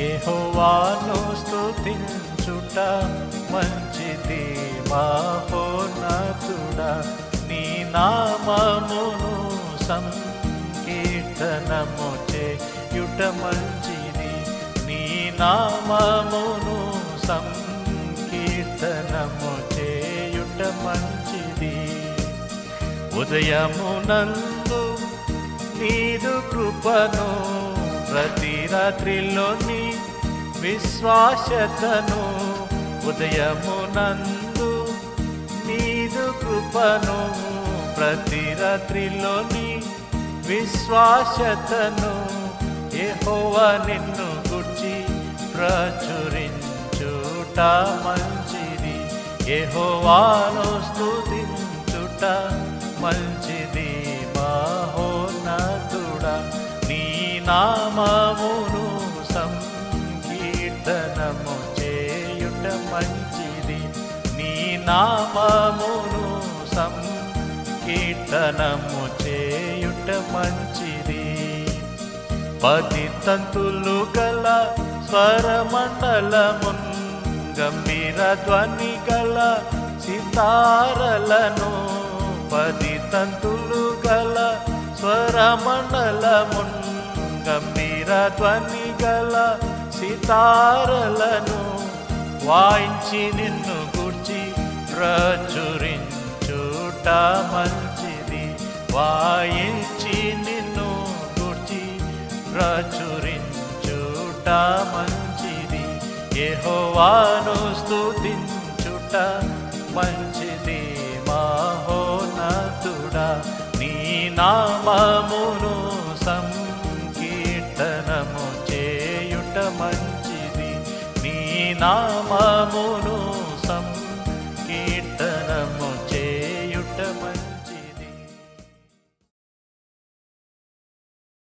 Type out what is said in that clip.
యెహోవాను స్తుతించుట మంచిది మహోన్నతుడా. నీ నామమును సంకీర్తనము చేయుట మంచిది. నీ నామమును సంకీర్తనము చేయుట మంచిది. ఉదయమునందు నీదు కృపను ప్రతి రాత్రిలోని విశ్వాసతను ఉదయమునందు నీదు కృపను ప్రతి రాత్రిలోని విశ్వాసతను యెహోవా నిన్ను గుర్చి ప్రచురించుట మంచిది. యెహోవాను స్థుతించుట మంచిది. మహోన్నతుడా నీ నామమును నామమును సంకీర్తనము చేయుట మంచిది. పది తంతులు గల స్వరమండలమున్ గంభీర ధ్వని గల సితారలను పది తంతులు గల స్వరమండలమున్ గంభీర ధ్వని గల సితారలను వాయించి నిన్ను గూర్చి ప్రచురించుట మంచిది. వాయించి నిన్ను గుర్చి ప్రచురించుట మంచిది. యెహోవాను స్తుతించుట మంచిది. మహోన్నతుడా నీ నామమును సంకీర్తనము చేయుట మంచిది. నీ నామమును